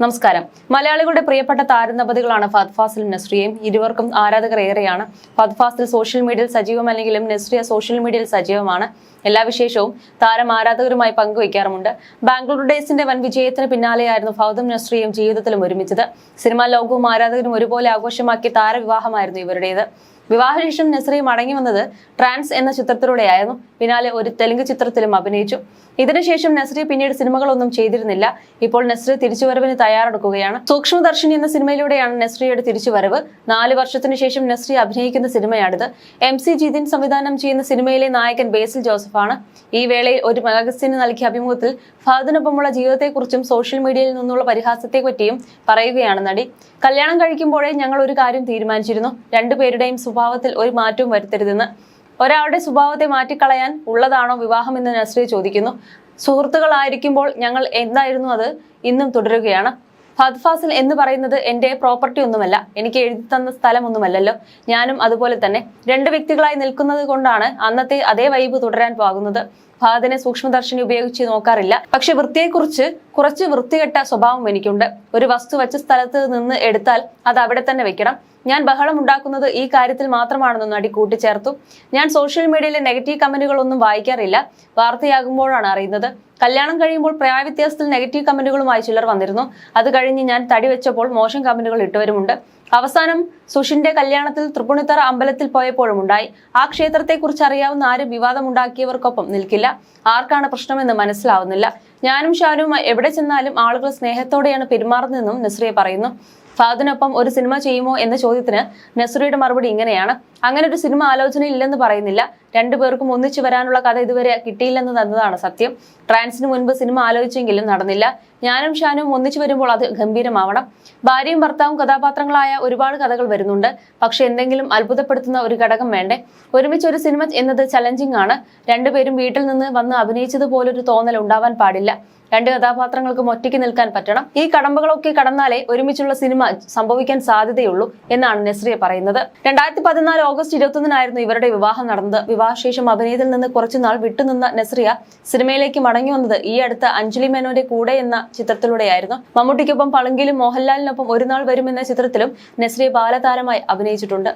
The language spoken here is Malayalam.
നമസ്കാരം. മലയാളികളുടെ പ്രിയപ്പെട്ട താരദമ്പതികളാണ് ഫഹദ് ഫാസിലും നസ്രിയയും ഇരുവർക്കും ആരാധകർ ഏറെയാണ് ഫഹദ് ഫാസിൽ സോഷ്യൽ മീഡിയയിൽ സജീവമല്ലെങ്കിലും നസ്രിയ സോഷ്യൽ മീഡിയയിൽ സജീവമാണ്. എല്ലാ വിശേഷവും താരം ആരാധകരുമായി പങ്കുവയ്ക്കാറുമുണ്ട്. ബാംഗ്ലൂർ ഡേയ്സിന്റെ വൻ വിജയത്തിന് പിന്നാലെയായിരുന്നു ഫൗദും നസ്രിയയും ജീവിതത്തിലും ഒരുമിച്ചത്. സിനിമാ ലോകവും ആരാധകരും ഒരുപോലെ ആഘോഷമാക്കിയ താരവിവാഹമായിരുന്നു ഇവരുടേത്. വിവാഹശേഷം നസ്രി മടങ്ങി വന്നത് ട്രാൻസ് എന്ന ചിത്രത്തിലൂടെയായിരുന്നു. പിന്നാലെ ഒരു തെലുങ്ക് ചിത്രത്തിലും അഭിനയിച്ചു. ഇതിനുശേഷം നസ്രി പിന്നീട് സിനിമകളൊന്നും ചെയ്തിരുന്നില്ല. ഇപ്പോൾ നസ്രി തിരിച്ചുവരവിന് തയ്യാറെടുക്കുകയാണ്. സൂക്ഷ്മദർശിനി എന്ന സിനിമയിലൂടെയാണ് നസ്രിയുടെ തിരിച്ചുവരവ്. നാല് വർഷത്തിനു ശേഷം നസ്രിയ അഭിനയിക്കുന്ന സിനിമയാണിത്. എം സി ജിതിൻ സംവിധാനം ചെയ്യുന്ന സിനിമയിലെ നായകൻ ബേസിൽ ജോസഫാണ്. ഈ വേളയിൽ ഒരു മാഗസിന് നൽകിയ അഭിമുഖത്തിൽ ഫഹദിനൊപ്പമുള്ള ജീവിതത്തെക്കുറിച്ചും സോഷ്യൽ മീഡിയയിൽ നിന്നുള്ള പരിഹാസത്തെപ്പറ്റിയും പറയുകയാണ് നടി. കല്യാണം കഴിക്കുമ്പോഴേ ഞങ്ങൾ ഒരു കാര്യം തീരുമാനിച്ചിരുന്നു. രണ്ടുപേരുടെയും സ്വഭാവത്തിൽ ഒരു മാറ്റവും വരുത്തരുതെന്ന്. ഒരാളുടെ സ്വഭാവത്തെ മാറ്റിക്കളയാൻ ഉള്ളതാണോ വിവാഹം എന്ന് നസ്രിയ ചോദിക്കുന്നു. സുഹൃത്തുക്കളായിരിക്കുമ്പോൾ ഞങ്ങൾ എന്തായിരുന്നു അത് ഇന്നും തുടരുകയാണ്. ഫഹദ് ഫാസിൽ എന്ന് പറയുന്നത് എന്റെ പ്രോപ്പർട്ടി ഒന്നുമല്ല. എനിക്ക് എഴുതി തന്ന സ്ഥലമൊന്നുമല്ലല്ലോ. ഞാനും അതുപോലെ തന്നെ. രണ്ട് വ്യക്തികളായി നിൽക്കുന്നത് കൊണ്ടാണ് അന്നത്തെ അതേ വൈബ് തുടരാൻ പോകുന്നത്. ഫഹദിനെ സൂക്ഷ്മദർശിനി ഉപയോഗിച്ച് നോക്കാറില്ല. പക്ഷെ വൃത്തിയെക്കുറിച്ച് കുറച്ച് വൃത്തികെട്ട സ്വഭാവം എനിക്കുണ്ട്. ഒരു വസ്തു വച്ച സ്ഥലത്ത് നിന്ന് എടുത്താൽ അത് അവിടെ തന്നെ വെക്കണം. ഞാൻ ബഹളം ഉണ്ടാക്കുന്നത് ഈ കാര്യത്തിൽ മാത്രമാണെന്ന് നടി കൂട്ടിച്ചേർത്തു. ഞാൻ സോഷ്യൽ മീഡിയയിലെ നെഗറ്റീവ് കമന്റുകളൊന്നും വായിക്കാറില്ല. വാർത്തയാകുമ്പോഴാണ് അറിയുന്നത്. കല്യാണം കഴിയുമ്പോൾ പ്രായവ്യത്യാസത്തിൽ നെഗറ്റീവ് കമന്റുകളുമായി ചിലർ വന്നിരുന്നു. അത് കഴിഞ്ഞ് ഞാൻ തടി വെച്ചപ്പോൾ മോശം കമന്റുകൾ ഇട്ടുവരുമുണ്ട്. അവസാനം സുഷിന്റെ കല്യാണത്തിൽ തൃപ്പുണിത്തറ അമ്പലത്തിൽ പോയപ്പോഴും ഉണ്ടായി. ആ ക്ഷേത്രത്തെക്കുറിച്ച് അറിയാവുന്ന ആരും വിവാദമുണ്ടാക്കിയവർക്കൊപ്പം നിൽക്കില്ല. ആർക്കാണ് പ്രശ്നമെന്ന് മനസ്സിലാവുന്നില്ല. ഞാനും ഷാനും എവിടെ ചെന്നാലും ആളുകൾ സ്നേഹത്തോടെയാണ് പെരുമാറുന്നതെന്നും നസ്രിയ പറയുന്നു. ഫഹദിനൊപ്പം ഒരു സിനിമ ചെയ്യുമോ എന്ന ചോദ്യത്തിന് നസുറയുടെ മറുപടി ഇങ്ങനെയാണ്. അങ്ങനെ ഒരു സിനിമ ആലോചനയില്ലെന്ന് പറയുന്നില്ല. രണ്ടുപേർക്കും ഒന്നിച്ചു വരാനുള്ള കഥ ഇതുവരെ കിട്ടിയില്ലെന്ന് തന്നതാണ് സത്യം. ട്രാൻസിന് മുൻപ് സിനിമ ആലോചിച്ചെങ്കിലും നടന്നില്ല. ഞാനും ഷാനും ഒന്നിച്ചു വരുമ്പോൾ അത് ഗംഭീരമാവണം. ഭാര്യയും ഭർത്താവും കഥാപാത്രങ്ങളായ ഒരുപാട് കഥകൾ വരുന്നുണ്ട്. പക്ഷെ എന്തെങ്കിലും അത്ഭുതപ്പെടുത്തുന്ന ഒരു ഘടകം വേണ്ടേ? ഒരുമിച്ച് ഒരു സിനിമ എന്നത് ചലഞ്ചിങ് ആണ്. രണ്ടുപേരും വീട്ടിൽ നിന്ന് വന്ന് അഭിനയിച്ചതുപോലൊരു തോന്നൽ ഉണ്ടാവാൻ പാടില്ല. രണ്ട് കഥാപാത്രങ്ങൾക്കും ഒറ്റയ്ക്ക് നിൽക്കാൻ പറ്റണം. ഈ കടമ്പകളൊക്കെ കടന്നാലേ ഒരുമിച്ചുള്ള സിനിമ സംഭവിക്കാൻ സാധ്യതയുള്ളൂ എന്നാണ് നെസ്രിയ പറയുന്നത്. രണ്ടായിരത്തി പതിനാല് ഓഗസ്റ്റ് ഇരുപത്തൊന്നിനായിരുന്നു ഇവരുടെ വിവാഹം നടന്നത്. വിവാഹശേഷം അഭിനയത്തിൽ നിന്ന് കുറച്ചുനാൾ വിട്ടുനിന്ന നസ്രിയ സിനിമയിലേക്ക് മടങ്ങി വന്നത് ഈ അടുത്ത അഞ്ജലി മേനോന്റെ കൂടെ എന്ന ചിത്രത്തിലൂടെയായിരുന്നു. മമ്മൂട്ടിക്കൊപ്പം പളുങ്കിലും മോഹൻലാലിനൊപ്പം ഒരു നാൾ വരുമെന്ന ചിത്രത്തിലും നസ്രിയ ബാലതാരമായി അഭിനയിച്ചിട്ടുണ്ട്.